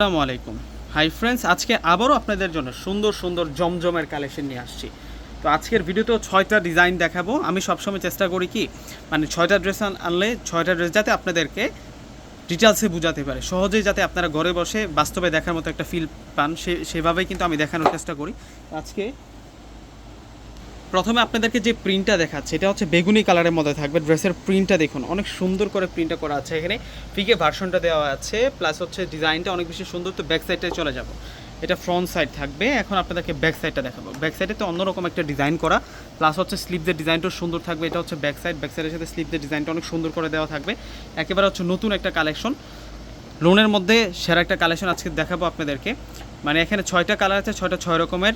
আসসালামু আলাইকুম। Hi friends আজকে আবারও আপনাদের জন্য সুন্দর সুন্দর জমজমের কালেকশন নিয়ে আসছি। তো আজকের ভিডিওতেও ছয়টা ডিজাইন দেখাবো। আমি সবসময় চেষ্টা করি কি মানে ছয়টা ড্রেস আনলে ছয়টা ড্রেস যাতে আপনাদেরকে ডিটেলসে বোঝাতে পারে। সহজেই যাতে আপনারা ঘরে বসে বাস্তবে দেখার মতো একটা ফিল পান। সে সেভাবেই কিন্তু আমি দেখানোর চেষ্টা করি। আজকে প্রথমে আপনাদেরকে যে প্রিন্টটা দেখাচ্ছে, এটা হচ্ছে বেগুনি কালারের মধ্যে থাকবে। ড্রেসের প্রিন্টটা দেখুন, অনেক সুন্দর করে প্রিন্টটা করা আছে এখানে। ফিকে ভার্সনটা দেওয়া আছে প্লাস হচ্ছে ডিজাইনটা অনেক বেশি সুন্দর, তো ব্যাক সাইডটায় চলে যাব। এটা ফ্রন্ট সাইড থাকবে, এখন আপনাদেরকে ব্যাক সাইডটা দেখাবো। ব্যাক সাইডে তো অন্যরকম একটা ডিজাইন করা প্লাস হচ্ছে স্লিপদের ডিজাইনটাও সুন্দর থাকবে, এটা হচ্ছে ব্যাক সাইড ব্যাক সাইডের সাথে স্লিপদের ডিজাইনটা অনেক সুন্দর করে দেওয়া থাকবে। একেবারে হচ্ছে নতুন একটা কালেকশন লোনের মধ্যে সেরা একটা কালেকশন আজকে দেখাবো আপনাদেরকে। মানে এখানে ছয়টা কালার আছে, ছয়টা ছয় রকমের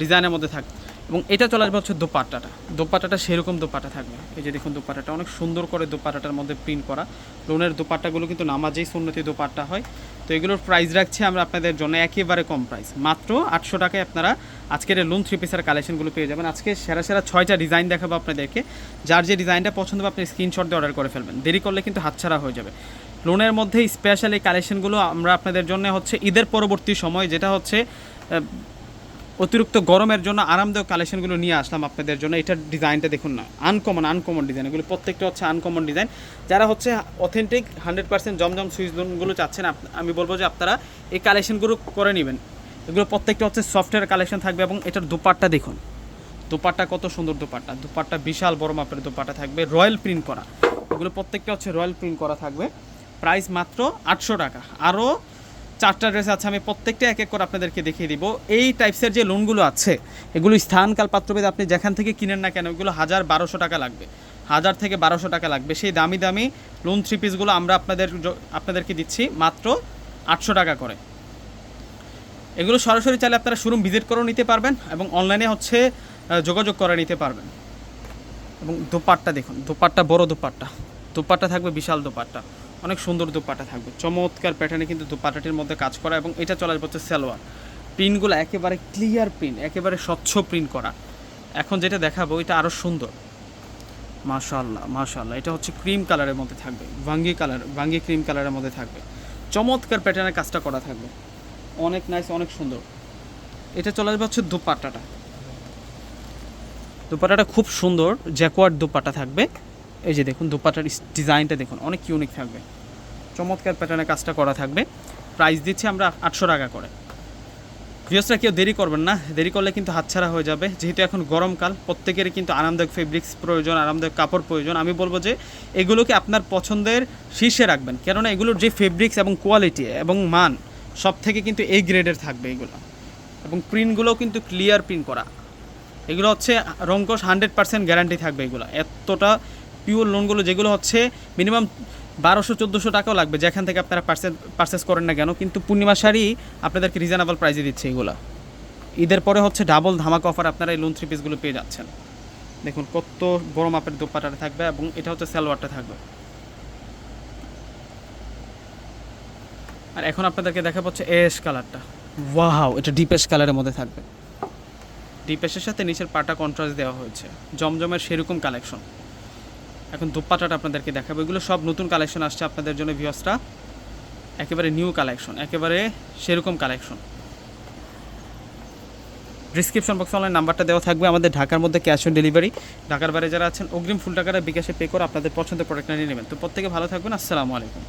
ডিজাইনের মধ্যে থাকবে এবং এটা চলে আসবে হচ্ছে দোপাট্টাটা। দোপাট্টাটা সেরকম দোপাট্টা থাকবে। এই যে দেখুন দোপাট্টাটা অনেক সুন্দর করে দোপাট্টাটার মধ্যে প্রিন্ট করা। লোনের দোপাট্টাগুলো কিন্তু নামাজেই সুন্নতি দোপাট্টা হয়। তো এগুলোর প্রাইস রাখছি আমরা আপনাদের জন্য একেবারে কম প্রাইস মাত্র আটশো টাকায় আপনারা আজকের লোন থ্রি পিসের কালেকশনগুলো পেয়ে যাবেন। আজকে সেরা সেরা ছয়টা ডিজাইন দেখাবো আপনাদেরকে। যার যে ডিজাইনটা পছন্দ হবে আপনি স্ক্রিনশট দিয়ে অর্ডার করে ফেলবেন। দেরি করলে কিন্তু হাতছাড়া হয়ে যাবে। লোনের মধ্যে স্পেশাল এই কালেকশনগুলো আমরা আপনাদের জন্য হচ্ছে ঈদের পরবর্তী সময়, যেটা হচ্ছে অতিরিক্ত গরমের জন্য আরামদায়ক কালেকশনগুলো নিয়ে আসলাম আপনাদের জন্য। এটার ডিজাইনটা দেখুন না আনকমন আনকমন ডিজাইন এগুলো প্রত্যেকটা হচ্ছে আনকমন ডিজাইন যারা হচ্ছে authentic hundred percent Zamzam Swiss লোনগুলো চাচ্ছেন আমি বলব যে আপনারা এই কালেকশনগুলো করে নেবেন। এগুলো প্রত্যেকটা হচ্ছে সফটওয়্যার কালেকশন থাকবে এবং এটার দুপাট্টা দেখুন। দুপাট্টা কত সুন্দর দুপাট্টা। দুপাট্টা বিশাল বড় মাপের দুপাট্টা থাকবে, রয়্যাল প্রিন্ট করা। এগুলো প্রত্যেকটা হচ্ছে রয়্যাল প্রিন্ট করা থাকবে। প্রাইস মাত্র আটশো টাকা। আরও চারটা ড্রেস আছে, আমি প্রত্যেকটা এক এক করে আপনাদেরকে দেখিয়ে দিব। এই টাইপসের যে লোনগুলো আছে, এগুলো স্থানকাল পাত্রভেদে আপনি যেখান থেকে কিনেন না কেন, এগুলো হাজার বারোশো টাকা লাগবে। হাজার থেকে বারোশো টাকা লাগবে। সেই দামি দামি লোন থ্রি পিসগুলো আমরা আপনাদের আপনাদেরকে দিচ্ছি মাত্র আটশো টাকা করে। এগুলো সরাসরি চাইলে আপনারা শোরুম ভিজিট করেও নিতে পারবেন এবং অনলাইনে হচ্ছে যোগাযোগ করে নিতে পারবেন। এবং দোপাট্টা দেখুন, দোপাট্টা, বড় দোপাট্টা। দোপাট্টা থাকবে বিশাল দোপাট্টা। অনেক সুন্দর দোপাট্টা থাকবে। চমৎকার প্যাটার্নে কিন্তু দোপাট্টাটির মধ্যে কাজ করা এবং এটা চলে আসবে হচ্ছে সালোয়ার। প্রিন্টগুলো একেবারে ক্লিয়ার প্রিন্ট একেবারে স্বচ্ছ প্রিন্ট করা। এখন যেটা দেখাবো, এটা আরও সুন্দর। মাশাল্লাহ মাশাল্লাহ এটা হচ্ছে ক্রিম কালারের মধ্যে থাকবে, ভাঙ্গি কালার ভাঙ্গি ক্রিম কালারের মধ্যে থাকবে। চমৎকার প্যাটার্নের কাজটা করা থাকবে। অনেক নাইস অনেক সুন্দর। এটা চলে আসবে হচ্ছে দোপাট্টাটা দোপাট্টাটা খুব সুন্দর জ্যাকওয়ার্ড দোপাট্টা থাকবে। এই যে দেখুন দোপাট্টার ডিজাইনটা দেখুন, অনেক ইউনিক থাকবে। চমৎকার প্যাটার্নের কাজটা করা থাকবে। প্রাইস দিচ্ছি আমরা আটশো টাকা করে। ভিউসরা কেউ দেরি করবেন না, দেরি করলে কিন্তু হাতছাড়া হয়ে যাবে। যেহেতু এখন গরমকাল প্রত্যেকেরই কিন্তু আরামদায়ক ফেব্রিক্স প্রয়োজন, আরামদায়ক কাপড় প্রয়োজন। আমি বলব যে, এগুলোকে আপনার পছন্দের শীর্ষে রাখবেন। কেননা এগুলোর যে ফেব্রিক্স এবং কোয়ালিটি এবং মান সব থেকে কিন্তু এই গ্রেডের থাকবে এগুলো। এবং প্রিন্টগুলোও কিন্তু ক্লিয়ার প্রিন্ট করা। এগুলো হচ্ছে রঙ্কশ হান্ড্রেড পার্সেন্ট গ্যারান্টি থাকবে এগুলো। এতটা পিওর লোনগুলো যেগুলো হচ্ছে মিনিমাম বারোশো, চোদ্দোশো টাকাও লাগবে, যেখান থেকে আপনারা পার্সেস পার্সেস করেন না কেন, কিন্তু পূর্ণিমা শাড়ি আপনাদেরকে রিজনেবল প্রাইসে দিচ্ছে এগুলো। ঈদের পরে হচ্ছে ডাবল ধামাক অফার আপনারা এই লোন থ্রি পিসগুলো পেয়ে যাচ্ছেন। দেখুন, কত বড় মাপের দোপাটাটা থাকবে এবং এটা হচ্ছে সালোয়ারটা থাকবে। আর এখন আপনাদেরকে দেখা পাচ্ছে এস কালারটা ওয়াও এটা ডিপেস কালারের মধ্যে থাকবে। ডিপেসের সাথে নিচের পাটা কন্ট্রাস্ট দেওয়া হয়েছে। জমজমের সেরকম কালেকশন এখন দুপাটাটা আপনাদেরকে দেখাবো। এগুলো সব নতুন কালেকশন আসছে আপনাদের জন্য ভিওসটা একেবারে নিউ কালেকশন একেবারে সেরকম কালেকশন ডিসক্রিপশন বক্সে অনলাইন নাম্বারটা দেওয়া থাকবে আমাদের ঢাকার মধ্যে ক্যাশ অন ডেলিভারি ঢাকার বাইরে যারা আছেন, অগ্রিম ফুল টাকাটা বিকাশে পে করে আপনাদের পছন্দের প্রোডাক্টটা নিয়ে নেবেন। তো প্রত্যেকে ভালো থাকবেন, আসসালামু আলাইকুম।